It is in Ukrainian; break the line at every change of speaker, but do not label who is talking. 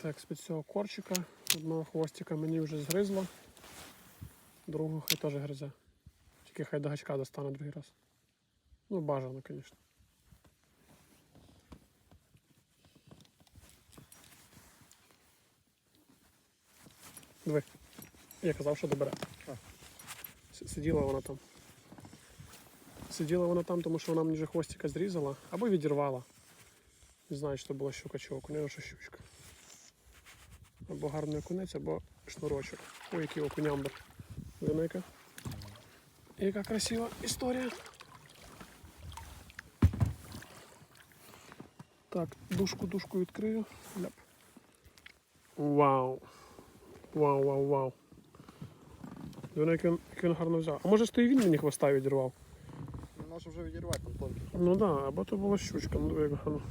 Так, з-під цього корчика одного хвостика мені вже згризло. Другого хай теж гризе. Тільки хай до гачка достане другий раз. Ну, бажано, звісно. Диви. Я казав, що добере. Сиділа вона там. Сиділа вона там, тому що вона мені вже хвостика зрізала або відірвала. Не знаю, чи це була щука чи окунь, що щучка. Або гарний окунець, або шнурочок. Ой, який окунямбр. Видно яка? Красива історія. Так, дужку відкрию. Ляп. Вау. Вау, вау, вау. Видно, як він, як він гарно взяв. А може ж то і він мені хвоста відірвав?
Може вже відірвати там тонкий.
Ну так, да, або то була щучка, ну як гарно.